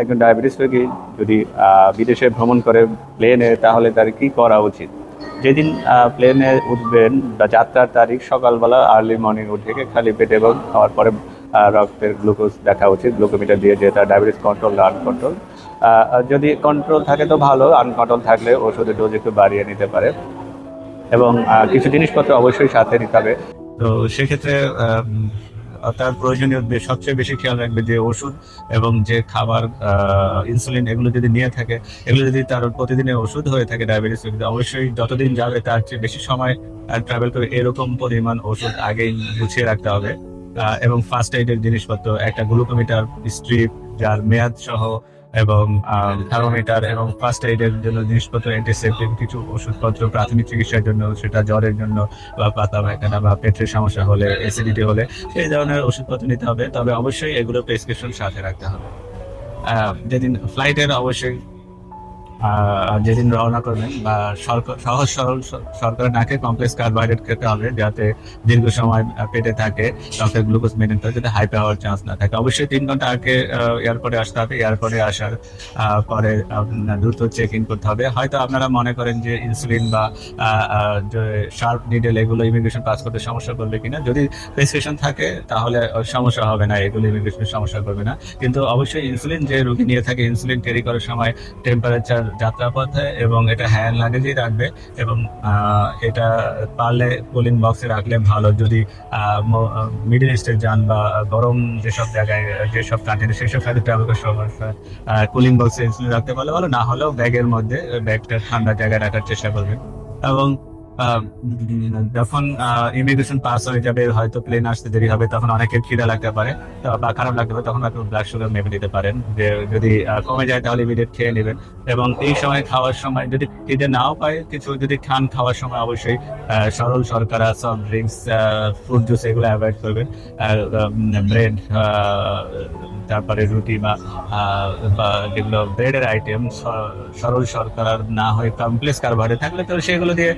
একজন ডায়াবেটিস রোগী যদি বিদেশে ভ্রমণ করে প্লেনে তাহলে তার কি করা উচিত? যেদিন প্লেনে উঠবেন বা যাত্রার তারিখ সকালবেলা আর্লি মর্নিং উঠে খালি পেটে এবং খাওয়ার পরে রক্তের গ্লুকোজ দেখা উচিত গ্লুকোমিটার দিয়ে যে তার ডায়াবেটিস কন্ট্রোল আনকন্ট্রোল যদি কন্ট্রোল থাকে তো ভালো আনকন্ট্রোল থাকলে ওষুধের ডোজ একটু বাড়িয়ে নিতে পারে। এবং কিছু জিনিসপত্র অবশ্যই সাথে নিতে হবে। তো সেক্ষেত্রে তার প্রয়োজনীয় সবচেয়ে বেশি খেয়াল রাখবে যে ওষুধ এবং যে খাবার ইনসুলিন এগুলো যদি নিয়ে থাকে এগুলো যদি তার প্রতিদিনের ওষুধ হয়ে থাকে ডায়াবেটিস রোগীদের, অবশ্যই যতদিন যাবে তার চেয়ে বেশি সময় ট্রাভেল করে এরকম পরিমাণ ওষুধ আগেই গুছিয়ে রাখতে হবে। এবং ফার্স্ট এইডের জিনিসপত্র একটা গ্লুকোমিটার স্ট্রিপ যার মেয়াদ সহ এবং থার্মোমিটার এবং ফার্স্ট এইডের জন্য জিনিসপত্র অ্যান্টিসেপ্টিক কিছু ওষুধপত্র, প্রাথমিক চিকিৎসার জন্য, সেটা জ্বরের জন্য বা পাতা পায়খানা বা পেটের সমস্যা হলে অ্যাসিডিটি হলে, সেই ধরনের ওষুধপত্র নিতে হবে। তবে অবশ্যই এগুলো প্রেসক্রিপশন সাথে রাখতে হবে। যেদিন ফ্লাইটের অবশ্যই যেদিন রওনা করবেন বা সহজ সরল সরকারের নাকে কমপ্লেক্স কার্বোহাইড্রেট খেতে হবে যাতে দীর্ঘ সময় পেটে থাকে রক্তের গ্লুকোজ মেনটেন করে যাতে হাই পাওয়ার চান্স না থাকে। অবশ্যই তিন ঘণ্টা আগে এয়ারপোর্টে আসতে হবে। এয়ারপোর্টে আসার পরে দ্রুত চেক ইন করতে হবে। হয়তো আপনারা মনে করেন যে ইনসুলিন বা শার্প নিডেল এগুলো ইমিগ্রেশন পাস করতে সমস্যা করবে কিনা। যদি প্রেসক্রিপশন থাকে, তাহলে সমস্যা হবে না, এগুলো ইমিগ্রেশনের সমস্যা করবে না। কিন্তু অবশ্যই ইনসুলিন যে রোগী নিয়ে থাকে ইনসুলিন ক্যারি করার সময় টেম্পারেচার যাত্রাপথে এবং এটা হ্যান্ড লাগেজেই রাখবে এবং এটা পারলে কুলিং বক্সে রাখলে ভালো। যদি মিডিল ইস্টে যান বা গরম যেসব জায়গায়, যেসব কান্ট্রি সেসব সাথে ট্রাভেল করার সময় কুলিং বক্সে রাখতে পারলে ভালো। না হলেও ব্যাগের মধ্যে ব্যাগটা ঠান্ডা জায়গায় রাখার চেষ্টা করবেন। এবং যখন ইমিগ্রেশন পাস হয়ে যাবে, হয়তো প্লেন আসতে দেরি হবে, তখন অনেকের খিদা লাগতে পারে। বা খারাপ লাগতে পারে, তখন আপনি ব্লাড সুগার মেপে নিতে পারেন। যে যদি কমে যায় তাহলে ইমিডিয়েট খেয়ে নেবেন। এবং এই সময় খাওয়ার সময় যদি খিদে নাও পায়, কিছু যদি খান খাওয়ার সময় অবশ্যই সরল শর্করা সফট ড্রিঙ্কস ফ্রুট জুস এগুলো অ্যাভয়েড করবেন। ব্রেড তারপরে রুটি বা যেগুলো ব্রেডের আইটেম সরল শর্করার না হয়ে কমপ্লেক্স কার্বোহাইড্রেট থাকলে তো সেগুলো দিয়ে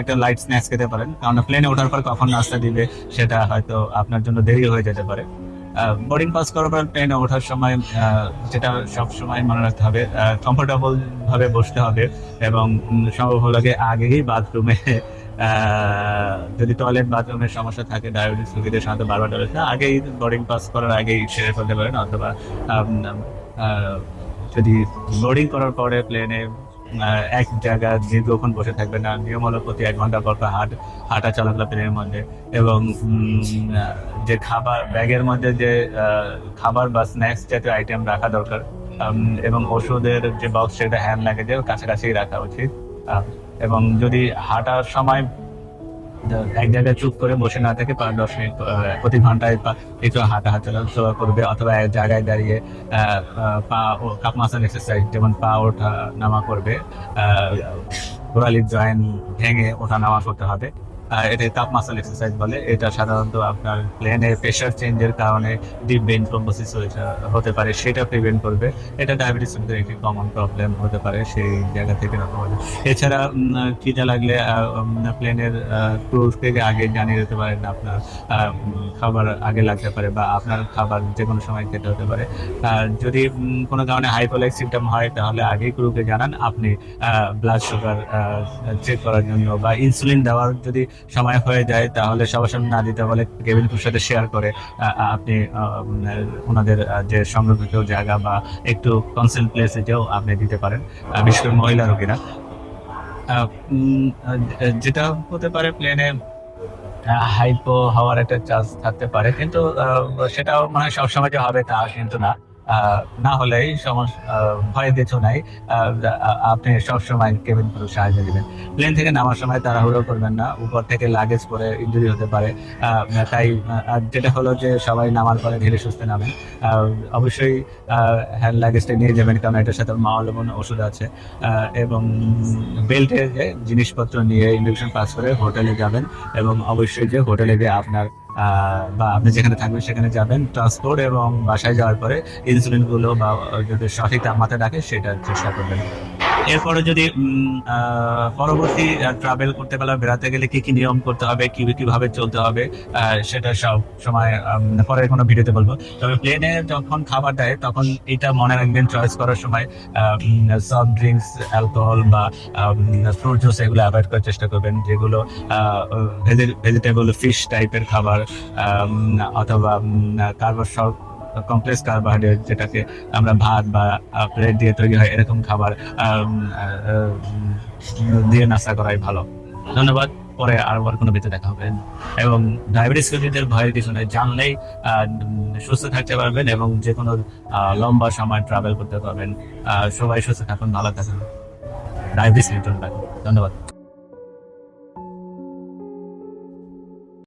একটা লাইট স্ন্যাক্স খেতে পারেন। কারণ প্লেনে ওঠার পর কখন নাস্তা দিবে, সেটা হয়তো আপনার জন্য দেরি হয়ে যেতে পারে। বোর্ডিং পাস করার পর প্লেনে ওঠার সময় যেটা সব সময় মনে রাখতে হবে কমফোর্টেবল ভাবে বসতে হবে এবং সম্ভব হলে আগেই বাথরুমে যদি টয়লেট বাথরুমের সমস্যা থাকে ডায়াবেটিস রোগীদের সাথে বারবার টয়লেট আগেই বোর্ডিং পাস করার আগেই সেরে ফেলতে পারেন। অথবা যদি বোর্ডিং করার পরে প্লেনে এক জায়গায় দীর্ঘক্ষণ বসে থাকবে না। নিয়ম হলো প্রতি এক ঘণ্টা পর হাট হাঁটা চলাফেরা প্লেনের মধ্যে এবং যে খাবার, ব্যাগের মধ্যে যে খাবার বা স্ন্যাক্স জাতীয় আইটেম রাখা দরকার এবং ওষুধের যে বক্স সেটা হ্যান্ড লাগেজে কাছাকাছি রাখা উচিত। এবং যদি হাঁটার সময় এক জায়গায় চুপ করে বসে না থাকে পাঁচ, দশ মিনিট প্রতি ঘন্টায় একটু হাঁটা হাঁটা চলা করবে অথবা এক জায়গায় দাঁড়িয়ে পা ও কাপ মাসাল এক্সারসাইজ যেমন পা ওঠা, নামা করবে গোড়ালির জয়েন্ট ভেঙে ওঠা, নামা করতে হবে। এটা কাপ মাসাল এক্সারসাইজ বলে। এটা সাধারণত আপনার প্লেনের প্রেশার চেঞ্জের কারণে ডিপ ভেন থ্রোম্বোসিস হতে পারে, সেটা প্রিভেন্ট করবে। এটা ডায়াবেটিস একটি কমন প্রবলেম হতে পারে, সেই জায়গা থেকে রক্ষা করবে এছাড়া খিদে লাগলে প্লেনের ক্রুজ থেকে আগে জানিয়ে দিতে পারেন আপনার খাবার আগে লাগতে পারে বা আপনার খাবার যে কোনো সময় খেতে হতে পারে। যদি কোনো কারণে হাইপোলাইক সিমটম হয়, তাহলে আগেই ক্রুকে জানান। আপনি ব্লাড সুগার চেক করার জন্য বা ইনসুলিন দেওয়ার যদি সময় হয়ে যায়, তাহলে সবার সামনে না দিতে বলে কেবিন ক্রুর সাথে শেয়ার করে আপনি ওনাদের যে সংরক্ষিত জায়গা বা একটু কনসেন্ট প্লেসে যেও আপনি দিতে পারেন বিশেষ করে মহিলা রোগীরা যেটা হতে পারে প্লেনে হাইপো হওয়ার একটা চান্স থাকতে পারে, কিন্তু সেটাও মানে সবসময় যে হবে তা কিন্তু না। না আহ, ভয়ের কিছু নাই। আপনি সবসময় কেবিন করে সাহায্য দিবেন প্লেন থেকে নামার সময় তাড়াহুড়ো করবেন না। উপর থেকে লাগেজ করে ইঞ্জুরি হতে পারে। তাই যেটা হলো যে সবাই নামার পরে ধীরে সুস্থে নামেন। অবশ্যই হ্যান্ড লাগেজটা নিয়ে যাবেন কারণ এটার সাথে মাওলবন ওষুধ আছে। এবং বেল্টে জিনিসপত্র নিয়ে ইন্ডাকশন পাস করে হোটেলে যাবেন। এবং অবশ্যই যে হোটেলে গিয়ে আপনার বা আপনি যেখানে থাকবেন সেখানে যাবেন ট্রান্সপোর্ট এবং বাসায় যাওয়ার পরে ইনসুলিনগুলো বা যদি সঠিক তাপমাত্রা রাখে সেটা চেষ্টা করবেন। এরপরে যদি পরবর্তী ট্রাভেল করতে গেলে বেড়াতে গেলে কি কি নিয়ম করতে হবে, কি, কীভাবে চলতে হবে সেটা সব সময় পরে কোনো ভিডিওতে বলব। তবে প্লেনে যখন খাবার দেয়, তখন এটা মনে রাখবেন চয়েস করার সময় সফট ড্রিঙ্কস অ্যালকোহল বা ফ্রুট জুস এগুলো অ্যাভয়েড করার চেষ্টা করবেন। যেগুলো ভেজিটেবল ফিশ টাইপের খাবার অথবা কার্বন কমপ্লেক্স কার্বোহাইড্রেট যেটাকে আমরা ভাত বা প্লেট দিয়ে তৈরি হয়, এরকম খাবার দিয়ে নাস্তা করাই ভালো। ধন্যবাদ। পরে আর কোনো বেঁচে দেখা হবে। এবং ডায়াবেটিস রোগীদের ভয়ের কিছু নেই জানলেই সুস্থ থাকতে পারবেন এবং যে কোনো লম্বা সময় ট্রাভেল করতে পারবেন। সবাই সুস্থ থাকুন, ভালো থাকুন। ডায়াবেটিস নিয়ন্ত্রণ রাখুন ধন্যবাদ।